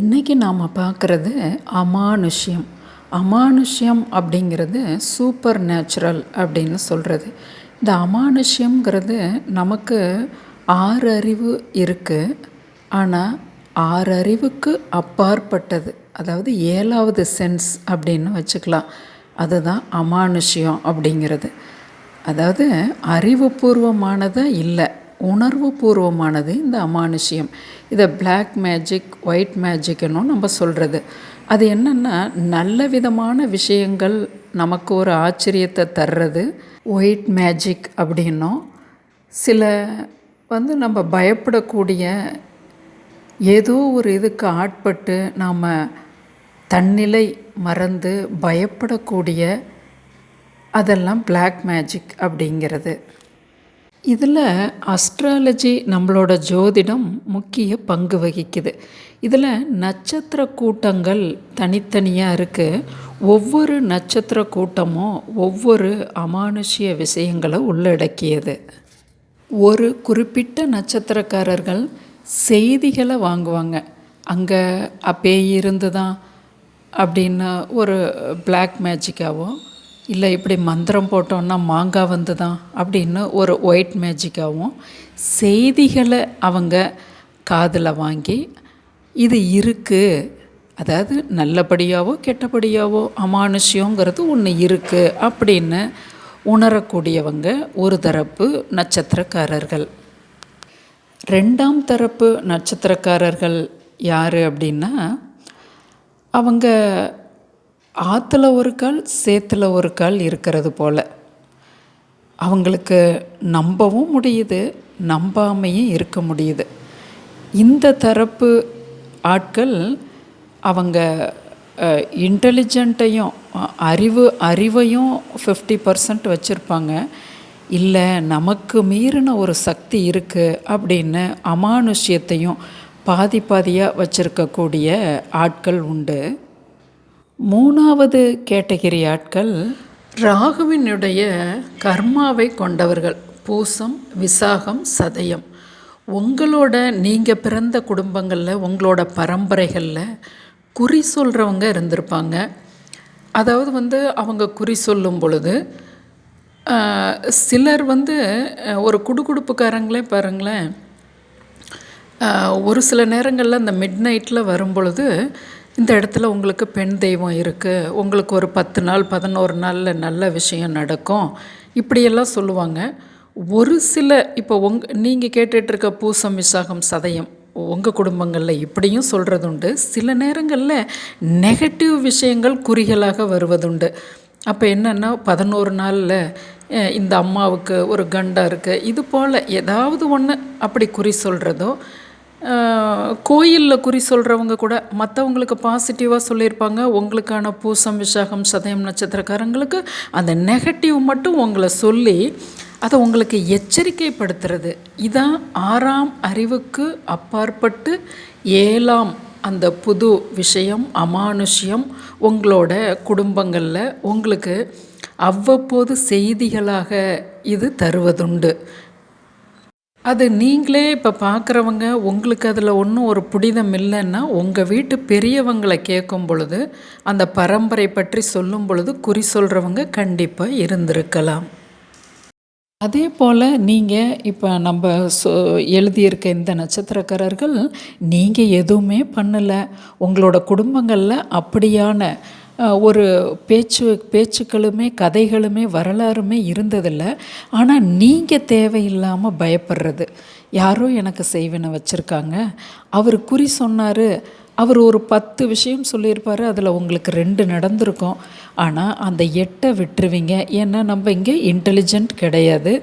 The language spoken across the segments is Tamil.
இன்றைக்கி நாம் பார்க்குறது அமானுஷ்யம். அமானுஷ்யம் அப்படிங்கிறது சூப்பர் நேச்சுரல் அப்படின்னு சொல்கிறது இந்த அமானுஷ்யம்ங்கிறது நமக்கு ஆறு அறிவு இருக்குது ஆனால் ஆறு அறிவுக்கு அப்பாற்பட்டது. அதாவது ஏழாவது சென்ஸ் அப்படின்னு வச்சுக்கலாம். அதுதான் அமானுஷ்யம் அப்படிங்கிறது. அதாவது அறிவுபூர்வமானதாக இல்லை. உணர்வு பூர்வமானது இந்த அமானுஷ்யம். இதை பிளாக் மேஜிக் ஒயிட் மேஜிக்னும் நம்ம சொல்கிறது அது என்னென்னா நல்ல விதமான விஷயங்கள் நமக்கு ஒரு ஆச்சரியத்தை தர்றது. ஒயிட் மேஜிக் அப்படின்னும். சில வந்து நம்ம பயப்படக்கூடிய ஏதோ ஒரு இதுக்கு ஆட்பட்டு நாம் தன்னிலை மறந்து பயப்படக்கூடிய அதெல்லாம் பிளாக் மேஜிக் அப்படிங்கிறது. இதில் அஸ்ட்ராலஜி நம்மளோட ஜோதிடம் முக்கிய பங்கு வகிக்குது. இதில் நட்சத்திர கூட்டங்கள் தனித்தனியாக இருக்குது ஒவ்வொரு நட்சத்திர கூட்டமும் ஒவ்வொரு அமானுஷ்ய விஷயங்களை உள்ளடக்கியது. ஒரு குறிப்பிட்ட நட்சத்திரக்காரர்கள் செய்திகளை வாங்குவாங்க. அங்கே அப்பே இருந்து தான் அப்படின்னு ஒரு பிளாக் மேஜிக்காகவும் இல்லை இப்படி மந்திரம் போட்டோன்னா மாங்காய் வந்து தான் அப்படின்னு ஒரு ஒயிட் மேஜிக்காகவும் செய்திகளை அவங்க காதில் வாங்கி இது இருக்குது அதாவது நல்லபடியாவோ கெட்டபடியாவோ அமானுஷ்யங்கிறது ஒன்று இருக்குது அப்படின்னு உணரக்கூடியவங்க ஒரு தரப்பு நட்சத்திரக்காரர்கள். ரெண்டாம் தரப்பு நட்சத்திரக்காரர்கள் யார் அப்படின்னா அவங்க ஆற்றுல ஒரு கால் சேத்துல ஒரு கால் இருக்கிறது போல். அவங்களுக்கு நம்பவும் முடியுது நம்பாமையும் இருக்க முடியுது. இந்த தரப்பு ஆட்கள் அவங்க இன்டெலிஜென்ட்டையும் அறிவு அறிவையும் ஃபிஃப்டி பர்சன்ட் வச்சுருப்பாங்க. இல்லை நமக்கு மீறின ஒரு சக்தி இருக்குது அப்படின்னு அமானுஷ்யத்தையும் பாதி பாதியாக வச்சுருக்கக்கூடிய ஆட்கள் உண்டு. மூணாவது கேட்டகிரி ஆட்கள் ராகுவினுடைய கர்மாவை கொண்டவர்கள். பூசம் விசாகம் சதயம். உங்களோட நீங்கள் பிறந்த குடும்பங்களில் உங்களோட பரம்பரைகளில் குறி சொல்கிறவங்க இருந்திருப்பாங்க. அதாவது வந்து அவங்க குறி சொல்லும் பொழுது சிலர் வந்து ஒரு குடுகுடுப்புக்காரங்களே பாருங்களேன். ஒரு சில நேரங்களில் அந்த மிட் நைட்டில் வரும் பொழுது இந்த இடத்துல உங்களுக்கு பெண் தெய்வம் இருக்குது உங்களுக்கு ஒரு பத்து நாள் பதினோரு நாளில் நல்ல விஷயம் நடக்கும். இப்படியெல்லாம் சொல்லுவாங்க. ஒரு சில இப்போ உங் நீங்கள் கேட்டுட்ருக்க பூசம் விசாகம் சதயம் உங்கள் குடும்பங்களில் இப்படியும் சொல்கிறதுண்டு சில நேரங்களில் நெகட்டிவ் விஷயங்கள் குறிகளாக வருவதுண்டு. அப்போ என்னென்னா பதினோரு நாளில் இந்த அம்மாவுக்கு ஒரு கண்டா இருக்குது இது போல் ஏதாவது ஒன்று அப்படி குறி சொல்கிறதோ கோயிலில் குறி சொல்கிறவங்க கூட மற்றவங்களுக்கு பாசிட்டிவாக சொல்லியிருப்பாங்க. உங்களுக்கான பூசம் விசாகம் சதயம் நட்சத்திரக்காரங்களுக்கு அந்த நெகட்டிவ் மட்டும் உங்களை சொல்லி அதை உங்களுக்கு எச்சரிக்கைப்படுத்துறது. இதான் ஆறாம் அறிவுக்கு அப்பாற்பட்டு ஏழாம் அந்த புது விஷயம் அமானுஷ்யம் உங்களோட குடும்பங்களில் உங்களுக்கு அவ்வப்போது செய்திகளாக இது தருவதுண்டு. அது நீங்களே இப்போ பார்க்குறவங்க உங்களுக்கு அதில் ஒன்றும் ஒரு புடிதம் இல்லைன்னா உங்கள் வீட்டு பெரியவங்களை கேட்கும் பொழுது அந்த பரம்பரை பற்றி சொல்லும் பொழுது குறி சொல்கிறவங்க கண்டிப்பாக இருந்திருக்கலாம். அதே போல் நீங்கள் இப்போ நம்ம சொ எழுதியிருக்க இந்த நட்சத்திரக்காரர்கள் நீங்கள் எதுவுமே பண்ணலை. உங்களோட குடும்பங்களில் அப்படியான ஒரு பேச்சு பேச்சுக்களுமே கதைகளுமே வரலாறுமே இருந்ததில்லை. ஆனால் நீங்கள் தேவையில்லாமல் பயப்படுறது. யாரோ எனக்கு செய்வினை வச்சுருக்காங்க. அவர் குறி சொன்னார். அவர் ஒரு பத்து விஷயம் சொல்லியிருப்பார். அதில் உங்களுக்கு ரெண்டு நடந்திருக்கும். ஆனால் அந்த எட்டை விட்டுருவீங்க. ஏன்னா நம்ம இங்கே இன்டெலிஜென்ட் கிடையாது.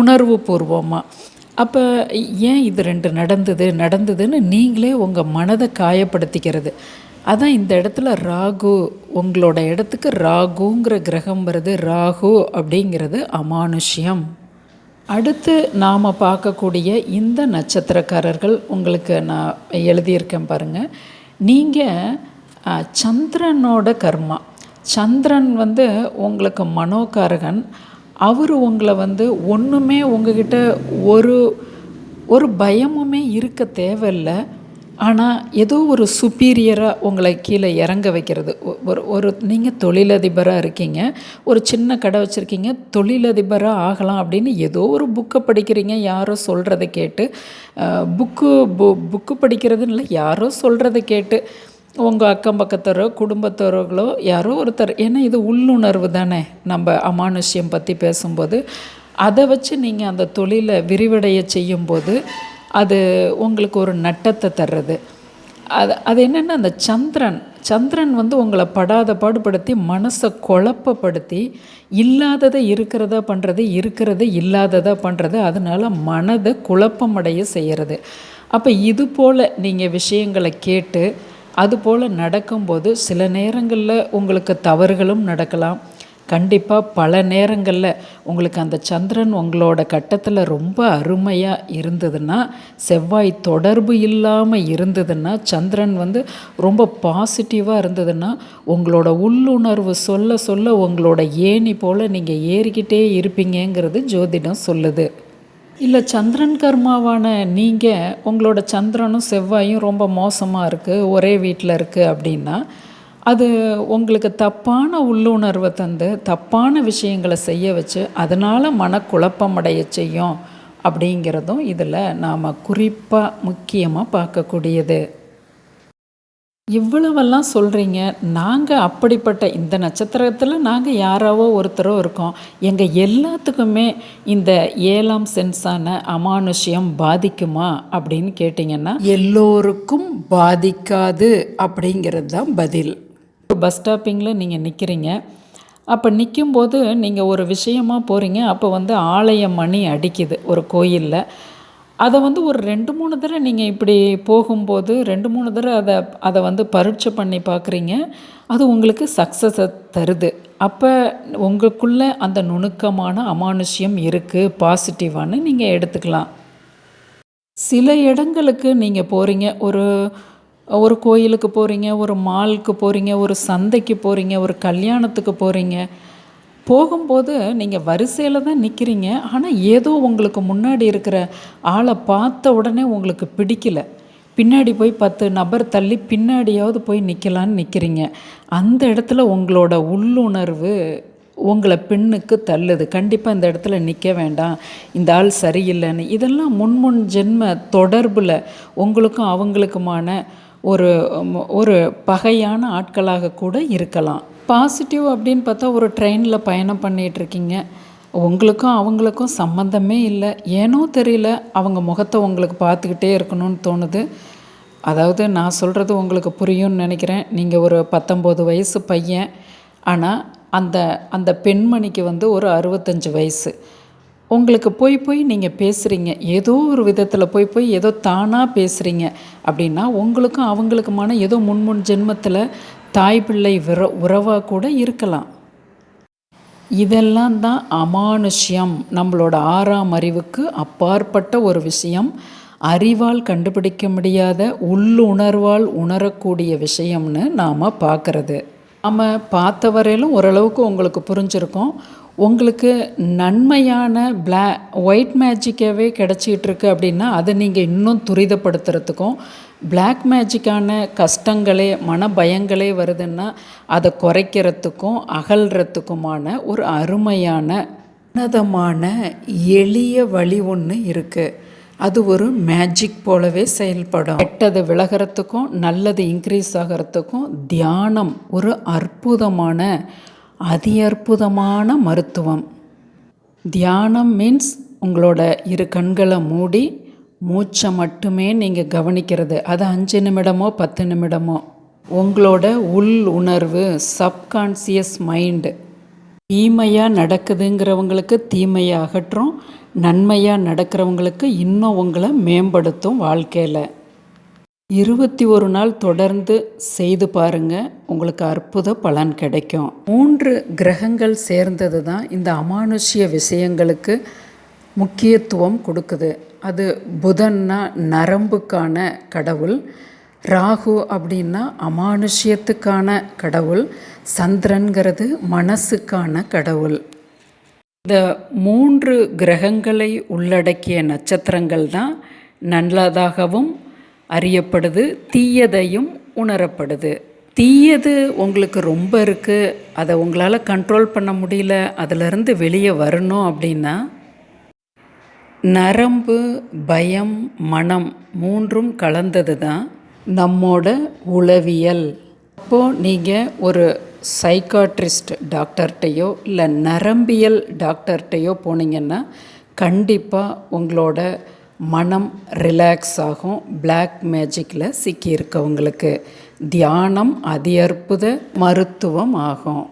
உணர்வு பூர்வமாக அப்போ ஏன் இது ரெண்டு நடந்தது? நடந்ததுன்னு நீங்களே உங்கள் மனதை காயப்படுத்திக்கிறது. அதான் இந்த இடத்துல ராகு உங்களோட இடத்துக்கு ராகுங்கிற கிரகம் வருது ராகு அப்படிங்கிறது அமானுஷ்யம். அடுத்து நாம் பார்க்கக்கூடிய இந்த நட்சத்திரக்காரர்கள் உங்களுக்கு நான் எழுதியிருக்கேன் பாருங்கள் நீங்கள் சந்திரனோட கர்மா. சந்திரன் வந்து உங்களுக்கு மனோகாரகன். அவர் உங்களை வந்து ஒன்றுமே உங்ககிட்ட ஒரு ஒரு பயமுமே இருக்க தேவையில்லை. ஆனால் ஏதோ ஒரு சுப்பீரியராக உங்களை கீழே இறங்க வைக்கிறது. ஒ- ஒரு ஒரு நீங்கள் தொழிலதிபராக இருக்கீங்க. ஒரு சின்ன கடை வச்சுருக்கீங்க. தொழிலதிபராக ஆகலாம் அப்படின்னு ஏதோ ஒரு புக்கை படிக்கிறீங்க. யாரோ சொல்கிறத கேட்டு புக்கு பு புக்கு படிக்கிறதுன்னு இல்லை யாரோ சொல்கிறத கேட்டு உங்கள் அக்கம் பக்கத்தரோ குடும்பத்தோர்களோ யாரோ ஒருத்தர். ஏன்னா இது உள்ளுணர்வு தானே. நம்ம அமானுஷ்யம் பற்றி பேசும்போது. அதை வச்சு நீங்கள் அந்த தொழிலை விரிவடைய செய்யும்போது அது உங்களுக்கு ஒரு நட்டத்தை தர்றது. அது அது என்னென்னா அந்த சந்திரன் சந்திரன் வந்து உங்களை படாத பாடுபடுத்தி மனசை குழப்பப்படுத்தி இல்லாததை இருக்கிறதா பண்ணுறது இருக்கிறத இல்லாததா பண்ணுறது அதனால் மனதை குழப்பமடைய செய்கிறது அப்போ இது போல் நீங்கள் விஷயங்களை கேட்டு அதுபோல் நடக்கும்போது சில நேரங்களில் உங்களுக்கு தவறுகளும் நடக்கலாம். கண்டிப்பாக பல நேரங்களில் உங்களுக்கு அந்த சந்திரன் உங்களோட கட்டத்தில் ரொம்ப அருமையாக இருந்ததுன்னா செவ்வாய் தொடர்பு இல்லாமல் இருந்ததுன்னா சந்திரன் வந்து ரொம்ப பாசிட்டிவாக இருந்ததுன்னா உங்களோட உள்ளுணர்வு சொல்ல சொல்ல உங்களோட ஏணி போல் நீங்கள் ஏறிக்கிட்டே இருப்பீங்கங்கிறது ஜோதிடம் சொல்லுது. இல்லை சந்திரன் கர்மாவான நீங்கள் உங்களோட சந்திரனும் செவ்வாயும் ரொம்ப மோசமாக இருக்குது ஒரே வீட்டில் இருக்குது அப்படின்னா அது உங்களுக்கு தப்பான உள்ளுணர்வை தந்து தப்பான விஷயங்களை செய்ய வச்சு அதனால் மனக்குழப்பமடைய செய்யும் அப்படிங்கிறதும் இதில் நாம் குறிப்பாக முக்கியமாக பார்க்கக்கூடியது. இவ்வளவெல்லாம் சொல்கிறீங்க நாங்கள் அப்படிப்பட்ட இந்த நட்சத்திரத்தில் நாங்கள் யாராவோ ஒருத்தரோ இருக்கோம். எங்கள் எல்லாத்துக்குமே இந்த ஏழாம் சென்ஸான அமானுஷ்யம் பாதிக்குமா அப்படின்னு கேட்டிங்கன்னா எல்லோருக்கும் பாதிக்காது அப்படிங்கிறது தான் பதில். பஸ் ஸ்டாப்பிங்கில் நீங்கள் நிற்கிறீங்க. அப்போ நிற்கும்போது நீங்கள் ஒரு விஷயமாக போகிறீங்க. அப்போ வந்து ஆலய மணி அடிக்குது ஒரு கோயிலில். அதை வந்து ஒரு ரெண்டு மூணு தடவை நீங்கள் இப்படி போகும்போது ரெண்டு மூணு தடவை அதை அதை வந்து பரீட்சை பண்ணி பார்க்குறீங்க. அது உங்களுக்கு சக்ஸஸை தருது. அப்போ உங்களுக்குள்ளே அந்த நுணுக்கமான அமானுஷ்யம் இருக்குது பாசிட்டிவானு நீங்கள் எடுத்துக்கலாம். சில இடங்களுக்கு நீங்கள் போகிறீங்க. ஒரு ஒரு கோயிலுக்கு போகிறீங்க ஒரு மாலுக்கு போகிறீங்க ஒரு சந்தைக்கு போகிறீங்க ஒரு கல்யாணத்துக்கு போகிறீங்க போகும்போது நீங்கள் வரிசையில் தான் நிற்கிறீங்க ஆனால் ஏதோ உங்களுக்கு முன்னாடி இருக்கிற ஆளை பார்த்த உடனே உங்களுக்கு பிடிக்கல. பின்னாடி போய் பத்து நபர் தள்ளி பின்னாடியாவது போய் நிற்கலான்னு நிற்கிறீங்க அந்த இடத்துல உங்களோட உள்ளுணர்வு உங்களை பெண்ணுக்கு தள்ளுது. கண்டிப்பாக இந்த இடத்துல நிற்க வேண்டாம். இந்த ஆள் சரியில்லைன்னு. இதெல்லாம் முன்முன் ஜென்ம தொடர்பில் உங்களுக்கும் அவங்களுக்குமான ஒரு ஒரு பகையான ஆட்களாக கூட இருக்கலாம். பாசிட்டிவ் அப்படின்னு பார்த்தா ஒரு ட்ரெயினில் பயணம் பண்ணிகிட்ருக்கீங்க உங்களுக்கும் அவங்களுக்கும் சம்மந்தமே இல்லை. ஏனோ தெரியல அவங்க முகத்தை உங்களுக்கு பார்த்துக்கிட்டே இருக்கணும்னு தோணுது. அதாவது நான் சொல்கிறது உங்களுக்கு புரியும்னு நினைக்கிறேன். நீங்கள் ஒரு பத்தொம்போது வயசு பையன். ஆனால் அந்த அந்த பெண்மணிக்கு வந்து ஒரு அறுபத்தஞ்சு வயசு. உங்களுக்கு போய் போய் நீங்கள் பேசுகிறீங்க ஏதோ ஒரு விதத்தில் போய் போய் ஏதோ தானாக பேசுகிறீங்க அப்படின்னா உங்களுக்கும் அவங்களுக்குமான ஏதோ முன்முன் ஜென்மத்தில் தாய் பிள்ளை விர உறவாக கூட இருக்கலாம். இதெல்லாம் தான் அமானுஷ்யம். நம்மளோட ஆறாம் அறிவுக்கு அப்பாற்பட்ட ஒரு விஷயம். அறிவால் கண்டுபிடிக்க முடியாத உள்ளுணர்வால் உணரக்கூடிய விஷயம்னு நாம் பார்க்குறது. நாம் பார்த்த வரையிலும் ஓரளவுக்கு உங்களுக்கு புரிஞ்சிருக்கும். உங்களுக்கு நன்மையான பிளா ஒயிட் மேஜிக்காகவே கிடச்சிட்டு அப்படின்னா அதை நீங்கள் இன்னும் துரிதப்படுத்துறதுக்கும் பிளாக் மேஜிக்கான கஷ்டங்களே மன பயங்களே வருதுன்னா அதை குறைக்கிறதுக்கும் அகல்றதுக்குமான ஒரு அருமையான உன்னதமான எளிய வழி ஒன்று இருக்குது அது ஒரு மேஜிக் போலவே செயல்படும். கெட்டது விலகிறதுக்கும் நல்லது இன்க்ரீஸ் ஆகிறதுக்கும் தியானம் ஒரு அற்புதமான அதி அற்புதமான மருத்துவம். தியானம் மீன்ஸ் உங்களோட இரு கண்களை மூடி மூச்சை மட்டுமே நீங்கள் கவனிக்கிறது. அது அஞ்சு நிமிடமோ பத்து நிமிடமோ. உங்களோட உள் உணர்வு சப்கான்சியஸ் மைண்டு தீமையாக நடக்குதுங்கிறவங்களுக்கு தீமையை அகற்றும் நன்மையாக நடக்கிறவங்களுக்கு இன்னும் உங்களை மேம்படுத்தும் வாழ்க்கையில். இருபத்தி ஒரு நாள் தொடர்ந்து செய்து பாருங்க உங்களுக்கு அற்புத பலன் கிடைக்கும். மூன்று கிரகங்கள் சேர்ந்தது தான் இந்த அமானுஷ்ய விஷயங்களுக்கு முக்கியத்துவம் கொடுக்குது. அது புதன்னா நரம்புக்கான கடவுள் ராகு அப்படின்னா அமானுஷ்யத்துக்கான கடவுள் சந்திரன்கிறது மனசுக்கான கடவுள். இந்த மூன்று கிரகங்களை உள்ளடக்கிய நட்சத்திரங்கள் தான் நல்லதாகவும் அறியப்படுது தீயதையும் உணரப்படுது. தீயது உங்களுக்கு ரொம்ப இருக்குது அதை உங்களால் கண்ட்ரோல் பண்ண முடியல அதிலிருந்து வெளியே வரணும் அப்படின்னா நரம்பு பயம் மனம் மூன்றும் கலந்தது தான் நம்மோட உளவியல். அப்போது நீங்கள் ஒரு சைக்காட்ரிஸ்ட் டாக்டர்கிட்டையோ இல்லை நரம்பியல் டாக்டர்கிட்டையோ போனீங்கன்னா கண்டிப்பாக உங்களோட மனம் ரிலாக்ஸ் ஆகும். பிளாக் மேஜிக்கில் சிக்கியிருக்கவங்களுக்கு. தியானம் அதி அற்புத மருத்துவம் ஆகும்.